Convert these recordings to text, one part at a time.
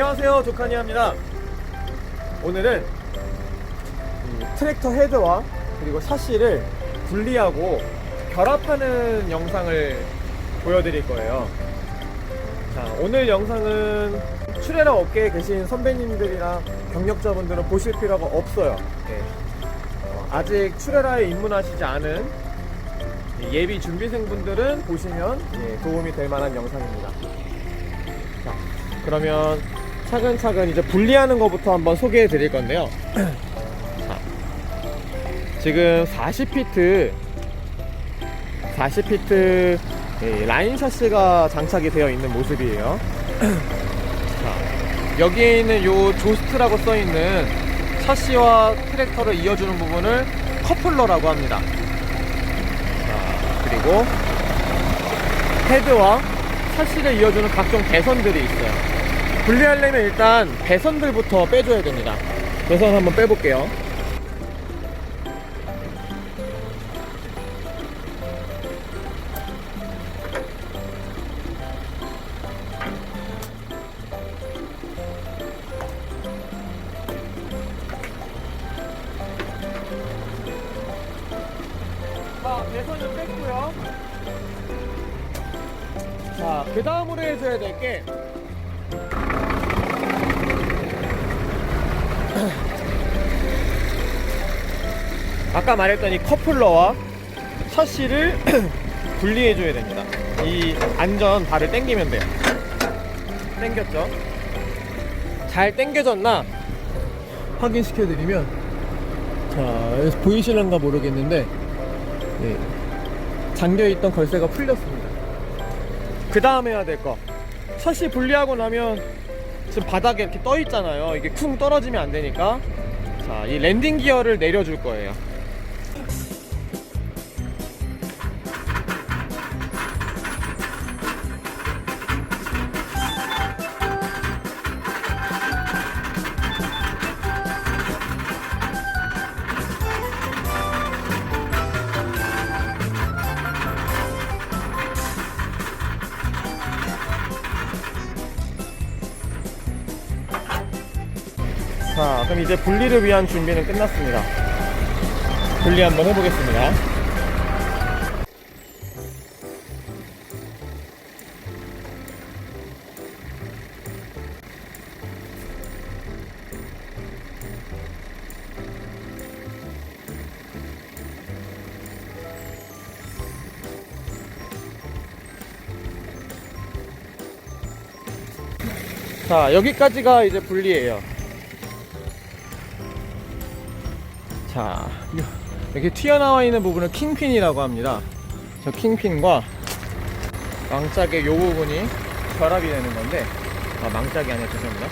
안녕하세요. 조카니아입니다. 오늘은 이 트랙터 헤드와 그리고 샤시를 분리하고 결합하는 영상을 보여드릴 거예요. 자 오늘 영상은 출애라 업계에 계신 선배님들이나 경력자분들은 보실 필요가 없어요. 네. 어, 아직 출애라에 입문하시지 않은 이 예비 준비생분들은 보시면 예, 도움이 될 만한 영상입니다. 자, 그러면 차근차근 이제 분리하는 것부터 한번 소개해 드릴 건데요. 자, 지금 40피트 40피트 예, 라인 샤시가 장착이 되어 있는 모습이에요. 자, 여기에 있는 요 조스트라고 써 있는 샤시와 트랙터를 이어주는 부분을 커플러라고 합니다. 자, 그리고 헤드와 샤시를 이어주는 각종 배선들이 있어요. 분리하려면 일단 배선들부터 빼줘야 됩니다. 배선 한번 빼볼게요. 자, 배선을 뺐고요. 자, 그 다음으로 해줘야 될게 아까 말했던 이 커플러와 샤시를 분리해 줘야 됩니다. 이 안전 발을 당기면 돼요. 당겼죠? 잘 당겨졌나 확인시켜 드리면 자 여기서 보이실런가 모르겠는데 예, 잠겨있던 걸쇠가 풀렸습니다. 그 다음 해야 될 거. 샷이 분리하고 나면 지금 바닥에 이렇게 떠 있잖아요. 이게 쿵 떨어지면 안 되니까. 자, 이 랜딩 기어를 내려줄 거예요. 그럼 이제 분리를 위한 준비는 끝났습니다. 분리 한번 해보겠습니다. 자, 여기까지가 이제 분리예요. 자, 요- 여기 튀어나와 있는 부분을 킹핀이라고 합니다. 저 킹핀과 망짝의 요 부분이 결합이 되는 건데, 아, 망짝이 아니라 죄송합니다.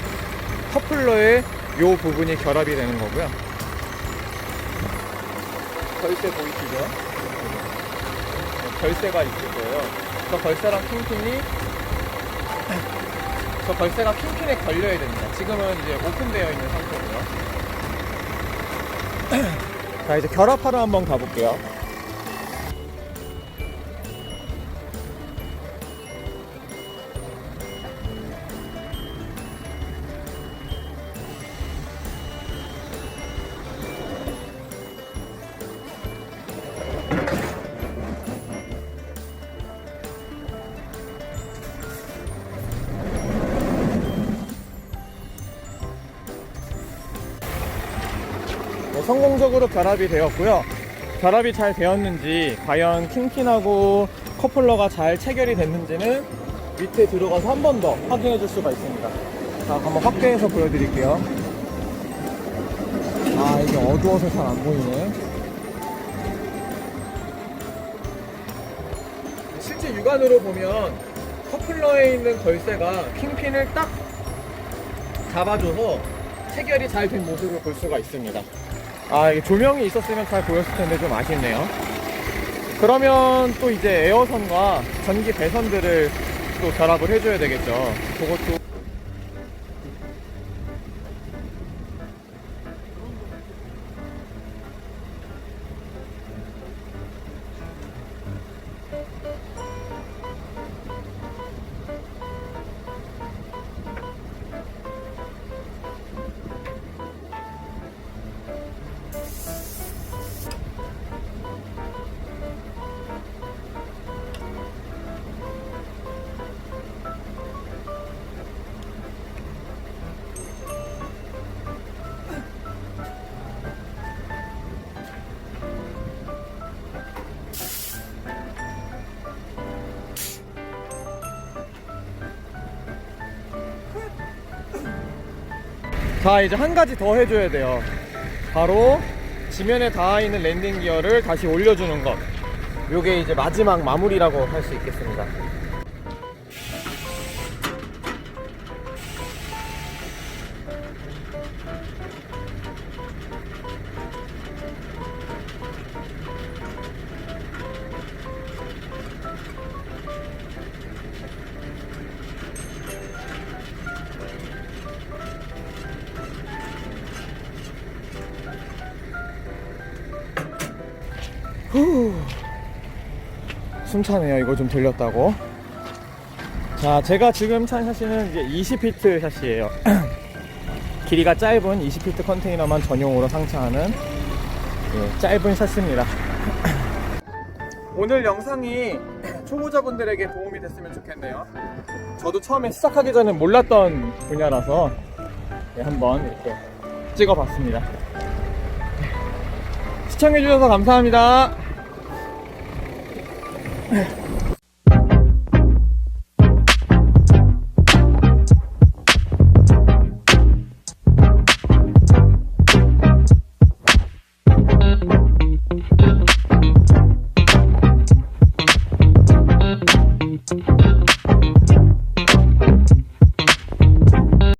커플러의 요 부분이 결합이 되는 거고요. 결쇠 보이시죠? 결쇠가 있을 거예요. 저 걸쇠랑 킹핀이 저 걸쇠가 킹핀에 걸려야 됩니다. 지금은 이제 오픈되어 있는 상태고요. 자 이제 결합하러 한번 가볼게요 성공적으로 결합이 되었고요. 결합이 잘 되었는지 과연 킹핀하고 커플러가 잘 체결이 됐는지는 밑에 들어가서 한 번 더 확인해 줄 수가 있습니다. 자, 한번 확대해서 보여드릴게요. 아, 이게 어두워서 잘 안 보이네. 실제 육안으로 보면 커플러에 있는 걸쇠가 킹핀을 딱 잡아줘서 체결이 잘 된 모습을 볼 수가 있습니다. 아, 이게 조명이 있었으면 잘 보였을 텐데 좀 아쉽네요. 그러면 또 이제 에어선과 전기 배선들을 또 결합을 해줘야 되겠죠. 그것도 자 이제 한 가지 더 해줘야 돼요. 바로 지면에 닿아 있는 랜딩 기어를 다시 올려주는 것. 요게 이제 마지막 마무리라고 할 수 있겠습니다 후. 숨차네요. 이거 좀 들렸다고. 자, 제가 지금 찬 샤시는 이제 20피트 샤시예요. 길이가 짧은 20피트 컨테이너만 전용으로 상차하는 예, 짧은 샤시입니다. 오늘 영상이 초보자분들에게 도움이 됐으면 좋겠네요. 저도 처음에 시작하기 전에 몰랐던 분야라서 예, 한번 이렇게 찍어봤습니다. 시청해주셔서 감사합니다.